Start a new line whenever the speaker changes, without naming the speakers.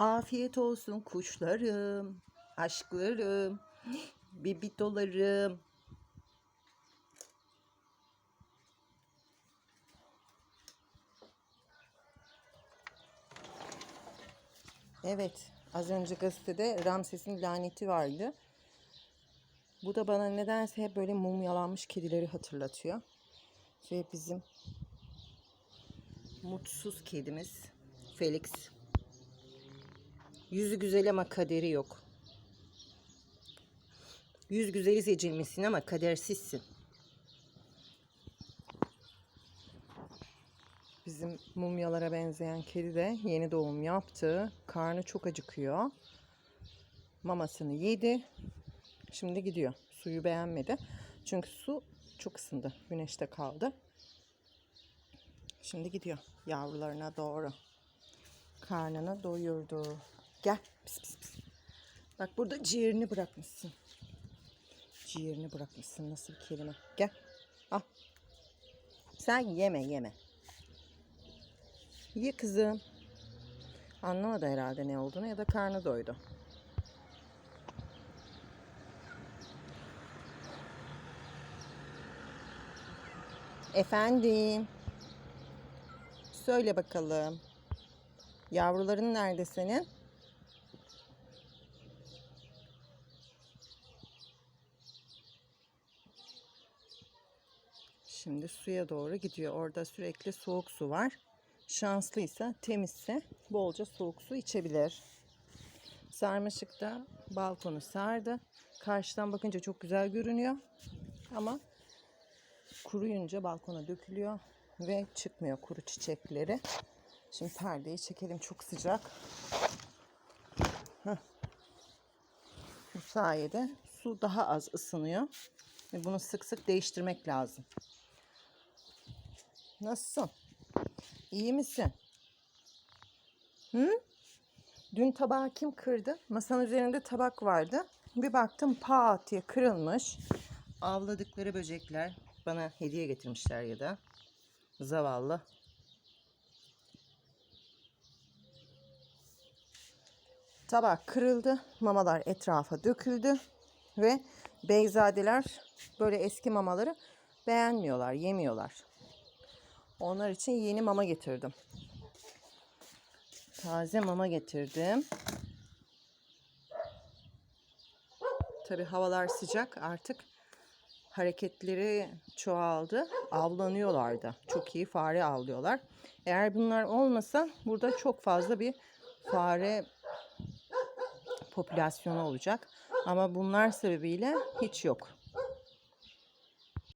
Afiyet olsun kuşlarım, aşklarım, bibitolarım. Evet, az önce gazetede Ramses'in laneti vardı. Bu da bana nedense hep böyle mumyalanmış kedileri hatırlatıyor. Ve bizim mutsuz kedimiz Felix. Yüzü güzel ama kaderi yok. Yüz güzeli seçilmişsin ama kadersizsin. Bizim mumyalara benzeyen kedi de yeni doğum yaptı. Karnı çok acıkıyor. Mamasını yedi. Şimdi gidiyor. Suyu beğenmedi. Çünkü su çok ısındı. Güneşte kaldı. Şimdi gidiyor yavrularına doğru. Karnını doyurdu. Gel. Pis pis pis. Bak burada ciğerini bırakmışsın. Ciğerini bırakmışsın. Nasıl bir kelime. Gel. Al. Sen yeme yeme. Ye kızım. Anlamadı herhalde ne olduğunu ya da karnı doydu. Efendim. Söyle bakalım. Yavruların nerede senin? Şimdi suya doğru gidiyor. Orada sürekli soğuk su var. Şanslıysa, temizse bolca soğuk su içebilir. Sarmaşık da balkonu sardı. Karşıdan bakınca çok güzel görünüyor. Ama kuruyunca balkona dökülüyor ve çıkmıyor kuru çiçekleri. Şimdi perdeyi çekelim çok sıcak. Heh. Bu sayede su daha az ısınıyor. Bunu sık sık değiştirmek lazım. Nasılsın? İyi misin? Hı? Dün tabağı kim kırdı? Masanın üzerinde tabak vardı. Bir baktım pat diye kırılmış. Avladıkları böcekler bana hediye getirmişler ya da. Zavallı. Tabak kırıldı. Mamalar etrafa döküldü. Ve beyzadeler böyle eski mamaları beğenmiyorlar, yemiyorlar. Onlar için yeni mama getirdim. Taze mama getirdim. Tabi havalar sıcak artık hareketleri çoğaldı. Avlanıyorlar da. Çok iyi fare avlıyorlar. Eğer bunlar olmasa burada çok fazla bir fare popülasyonu olacak. Ama bunlar sebebiyle hiç yok.